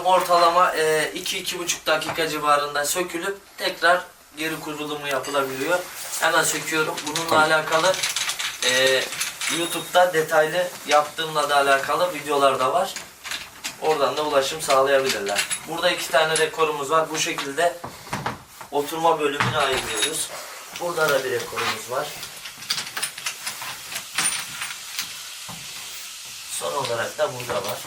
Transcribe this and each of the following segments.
Ortalama e, 2-2,5 dakika civarında sökülüp tekrar geri kurulumu yapılabiliyor. Hemen söküyorum. Bununla alakalı e, YouTube'da detaylı yaptığımla da alakalı videolar da var. Oradan da ulaşım sağlayabilirler. Burada iki tane rekorumuz var. Bu şekilde oturma bölümünü ayırıyoruz. Burada da bir rekorumuz var. Son olarak da burada var.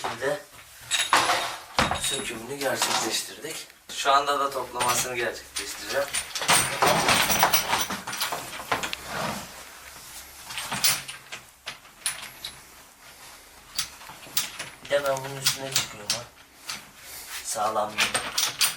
Şekilde sökümünü gerçekleştirdik. Şu anda da toplamasını gerçekleştireceğim. Bir de ben bunun üstüne çıkıyorum. Sağlam bir.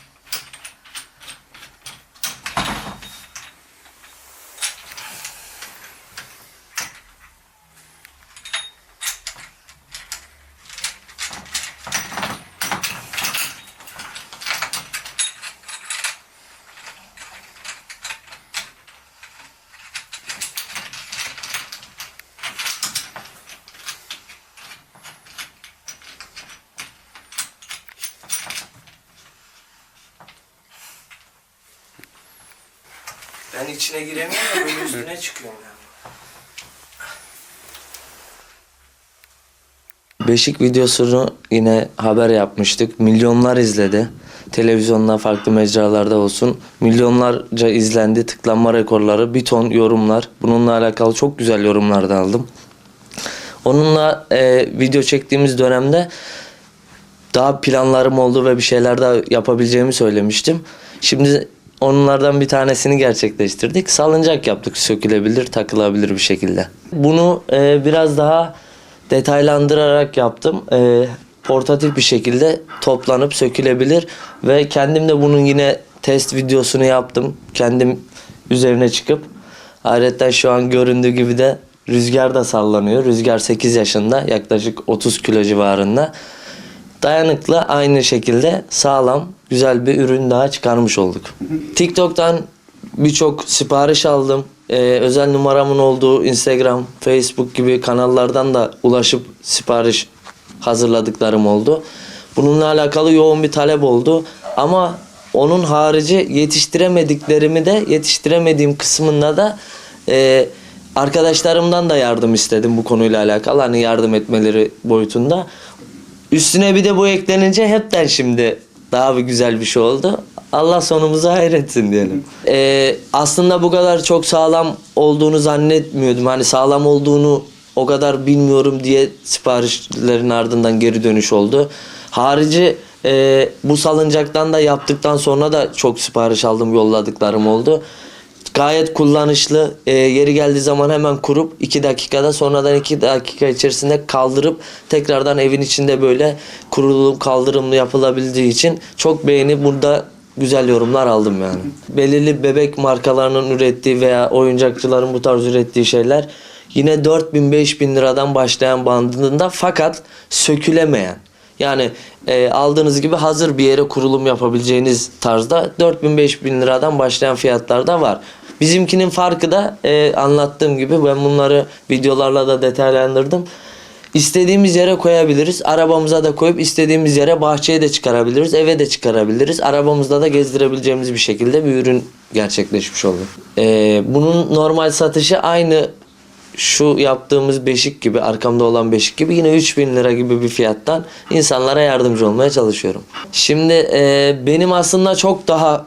Ben içine giremiyorum böyle üstüne çıkıyorum yani. Beşik videosunu yine haber yapmıştık. Milyonlar izledi. Televizyonda farklı mecralarda olsun. Milyonlarca izlendi. Tıklanma rekorları, bir ton yorumlar. Bununla alakalı çok güzel yorumlar da aldım. Onunla e, video çektiğimiz dönemde daha planlarım oldu ve bir şeyler daha yapabileceğimi söylemiştim. Şimdi onlardan bir tanesini gerçekleştirdik. Salıncak yaptık sökülebilir, takılabilir bir şekilde. Bunu e, biraz daha detaylandırarak yaptım. E, portatif bir şekilde toplanıp sökülebilir ve kendim de bunun yine test videosunu yaptım. Kendim üzerine çıkıp ayrıca şu an göründüğü gibi de rüzgar da sallanıyor. Rüzgar 8 yaşında yaklaşık 30 kilo civarında dayanıklı aynı şekilde sağlam güzel bir ürün daha çıkarmış olduk. TikTok'tan birçok sipariş aldım. Ee, özel numaramın olduğu Instagram, Facebook gibi kanallardan da ulaşıp sipariş hazırladıklarım oldu. Bununla alakalı yoğun bir talep oldu. Ama onun harici yetiştiremediklerimi de yetiştiremediğim kısmında da e, arkadaşlarımdan da yardım istedim bu konuyla alakalı. Hani yardım etmeleri boyutunda. Üstüne bir de bu eklenince hepten şimdi daha bir güzel bir şey oldu. Allah sonumuzu hayretsin diyelim. Ee, aslında bu kadar çok sağlam olduğunu zannetmiyordum. Hani sağlam olduğunu o kadar bilmiyorum diye siparişlerin ardından geri dönüş oldu. Harici e, bu salıncaktan da yaptıktan sonra da çok sipariş aldım yolladıklarım oldu. Gayet kullanışlı. E, yeri geldiği zaman hemen kurup 2 dakikada sonradan 2 dakika içerisinde kaldırıp tekrardan evin içinde böyle kurulup kaldırımlı yapılabildiği için çok beğeni burada güzel yorumlar aldım yani. Belirli bebek markalarının ürettiği veya oyuncakçıların bu tarz ürettiği şeyler yine 4000-5000 liradan başlayan bandında fakat sökülemeyen. Yani e, aldığınız gibi hazır bir yere kurulum yapabileceğiniz tarzda 4000-5000 liradan başlayan fiyatlar da var. Bizimkinin farkı da e, anlattığım gibi ben bunları videolarla da detaylandırdım. İstediğimiz yere koyabiliriz. Arabamıza da koyup istediğimiz yere bahçeye de çıkarabiliriz. Eve de çıkarabiliriz. Arabamızda da gezdirebileceğimiz bir şekilde bir ürün gerçekleşmiş oldu. E, bunun normal satışı aynı şu yaptığımız beşik gibi arkamda olan beşik gibi yine 3000 lira gibi bir fiyattan insanlara yardımcı olmaya çalışıyorum. Şimdi e, benim aslında çok daha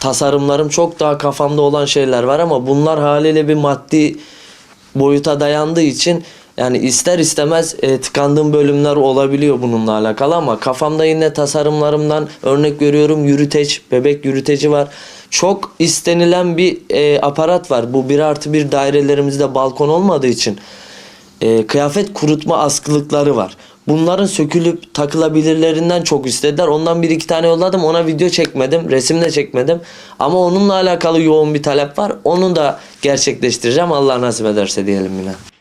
tasarımlarım çok daha kafamda olan şeyler var ama bunlar haliyle bir maddi boyuta dayandığı için yani ister istemez e, tıkandığım bölümler olabiliyor bununla alakalı ama kafamda yine tasarımlarımdan örnek veriyorum yürüteç, bebek yürüteci var. Çok istenilen bir e, aparat var. Bu bir artı bir dairelerimizde balkon olmadığı için e, kıyafet kurutma askılıkları var. Bunların sökülüp takılabilirlerinden çok istediler. Ondan bir iki tane yolladım. Ona video çekmedim. Resim de çekmedim. Ama onunla alakalı yoğun bir talep var. Onu da gerçekleştireceğim. Allah nasip ederse diyelim yine.